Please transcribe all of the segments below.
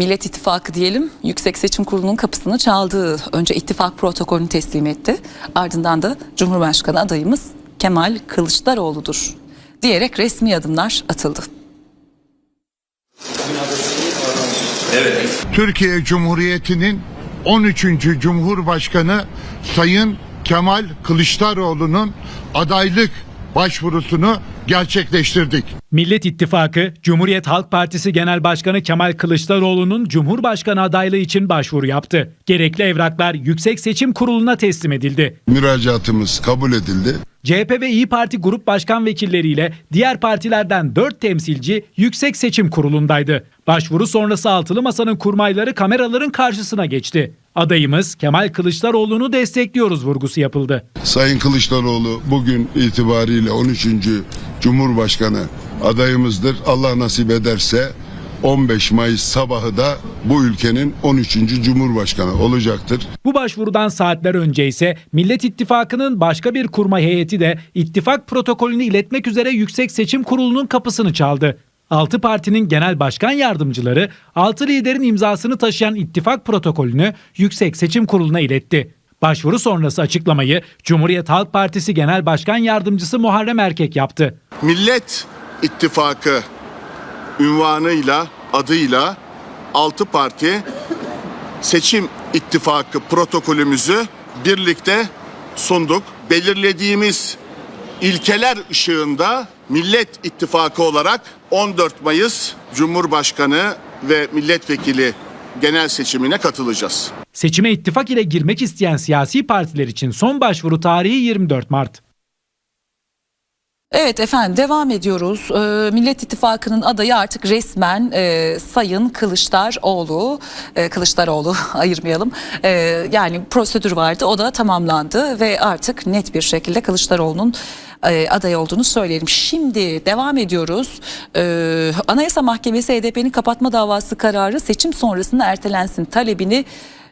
Millet İttifakı diyelim Yüksek Seçim Kurulu'nun kapısını çaldı. Önce ittifak protokolünü teslim etti. Ardından da Cumhurbaşkanı adayımız Kemal Kılıçdaroğlu'dur diyerek resmi adımlar atıldı. Türkiye Cumhuriyeti'nin 13. Cumhurbaşkanı Sayın Kemal Kılıçdaroğlu'nun adaylık başvurusunu gerçekleştirdik. Millet İttifakı, Cumhuriyet Halk Partisi Genel Başkanı Kemal Kılıçdaroğlu'nun Cumhurbaşkanı adaylığı için başvuru yaptı. Gerekli evraklar Yüksek Seçim Kurulu'na teslim edildi. Müracaatımız kabul edildi. CHP ve İyi Parti grup başkan vekilleriyle diğer partilerden 4 temsilci Yüksek Seçim Kurulu'ndaydı. Başvuru sonrası altılı masanın kurmayları kameraların karşısına geçti. Adayımız Kemal Kılıçdaroğlu'nu destekliyoruz vurgusu yapıldı. Sayın Kılıçdaroğlu bugün itibariyle 13. Cumhurbaşkanı adayımızdır. Allah nasip ederse 15 Mayıs sabahı da bu ülkenin 13. Cumhurbaşkanı olacaktır. Bu başvurudan saatler önce ise Millet İttifakı'nın başka bir kurma heyeti de ittifak protokolünü iletmek üzere Yüksek Seçim Kurulu'nun kapısını çaldı. 6 partinin genel başkan yardımcıları 6 liderin imzasını taşıyan ittifak protokolünü Yüksek Seçim Kurulu'na iletti. Başvuru sonrası açıklamayı Cumhuriyet Halk Partisi Genel Başkan Yardımcısı Muharrem Erkek yaptı. Millet İttifakı ünvanıyla, adıyla altı parti seçim ittifakı protokolümüzü birlikte sunduk. Belirlediğimiz ilkeler ışığında Millet İttifakı olarak 14 Mayıs Cumhurbaşkanı ve milletvekili genel seçimine katılacağız. Seçime ittifak ile girmek isteyen siyasi partiler için son başvuru tarihi 24 Mart. Evet efendim devam ediyoruz. Ee, Millet İttifakı'nın adayı artık resmen e, Sayın Kılıçdaroğlu. E, Kılıçdaroğlu ayırmayalım. E, yani prosedür vardı o da tamamlandı ve artık net bir şekilde Kılıçdaroğlu'nun e, aday olduğunu söyleyelim. Şimdi devam ediyoruz. E, Anayasa Mahkemesi HDP'nin kapatma davası kararı seçim sonrasında ertelensin talebini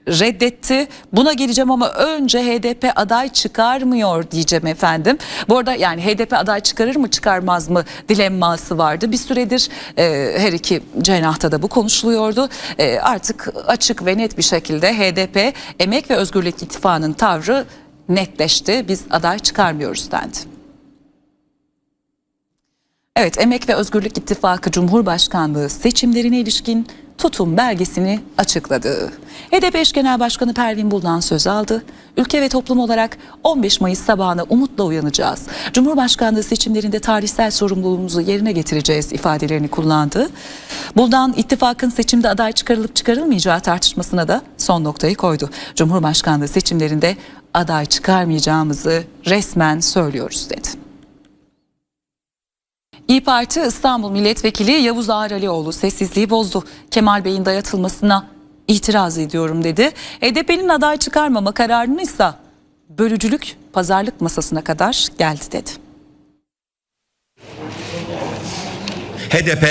reddetti. Buna geleceğim ama önce HDP aday çıkarmıyor diyeceğim efendim. Bu arada yani HDP aday çıkarır mı çıkarmaz mı dilemması vardı. Bir süredir e, her iki cenahta da bu konuşuluyordu. E, artık açık ve net bir şekilde HDP Emek ve Özgürlük İttifakı'nın tavrı netleşti. Biz aday çıkarmıyoruz dendi. Evet, Emek ve Özgürlük İttifakı Cumhurbaşkanlığı seçimlerine ilişkin tutum belgesini açıkladı. HDP eş genel başkanı Pervin Buldan söz aldı. Ülke ve toplum olarak 15 Mayıs sabahına umutla uyanacağız. Cumhurbaşkanlığı seçimlerinde tarihsel sorumluluğumuzu yerine getireceğiz ifadelerini kullandı. Buldan ittifakın seçimde aday çıkarılıp çıkarılmayacağı tartışmasına da son noktayı koydu. Cumhurbaşkanlığı seçimlerinde aday çıkarmayacağımızı resmen söylüyoruz dedi. İyi Parti İstanbul Milletvekili Yavuz Ağralioğlu sessizliği bozdu. Kemal Bey'in dayatılmasına itiraz ediyorum dedi. HDP'nin aday çıkarmama kararını ise bölücülük pazarlık masasına kadar geldi dedi. HDP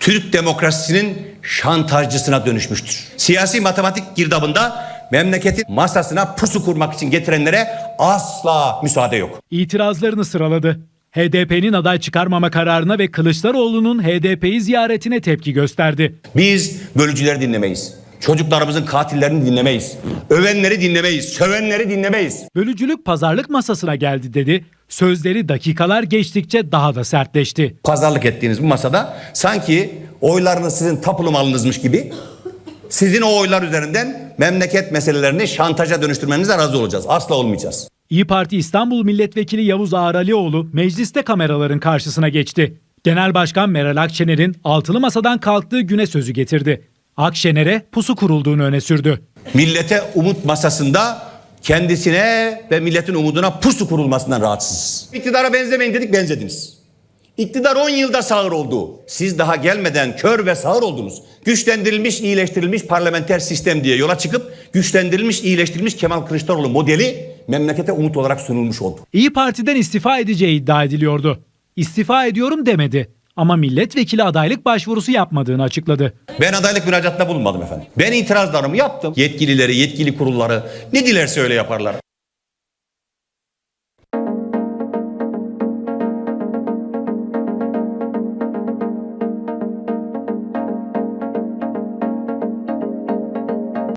Türk demokrasisinin şantajcısına dönüşmüştür. Siyasi matematik girdabında memleketin masasına pusu kurmak için getirenlere asla müsaade yok. İtirazlarını sıraladı. HDP'nin aday çıkarmama kararına ve Kılıçdaroğlu'nun HDP'yi ziyaretine tepki gösterdi. Biz bölücüleri dinlemeyiz. Çocuklarımızın katillerini dinlemeyiz. Övenleri dinlemeyiz. Sövenleri dinlemeyiz. Bölücülük pazarlık masasına geldi dedi. Sözleri dakikalar geçtikçe daha da sertleşti. Pazarlık ettiğiniz bu masada sanki oylarınız sizin tapulu malınızmış gibi sizin o oylar üzerinden memleket meselelerini şantaja dönüştürmenize razı olacağız. Asla olmayacağız. İyi Parti İstanbul Milletvekili Yavuz Ağralioğlu mecliste kameraların karşısına geçti. Genel Başkan Meral Akşener'in altılı masadan kalktığı güne sözü getirdi. Akşener'e pusu kurulduğunu öne sürdü. Millete umut masasında kendisine ve milletin umuduna pusu kurulmasından rahatsız. İktidara benzemeyin dedik benzediniz. İktidar 10 yılda sağır oldu. Siz daha gelmeden kör ve sağır oldunuz. Güçlendirilmiş, iyileştirilmiş parlamenter sistem diye yola çıkıp güçlendirilmiş, iyileştirilmiş Kemal Kılıçdaroğlu modeli memlekete umut olarak sunulmuş oldu. İyi Parti'den istifa edeceği iddia ediliyordu. İstifa ediyorum demedi ama milletvekili adaylık başvurusu yapmadığını açıkladı. Ben adaylık müracaatta bulunmadım efendim. Ben itirazlarımı yaptım. Yetkilileri, yetkili kurulları ne dilerse öyle yaparlar.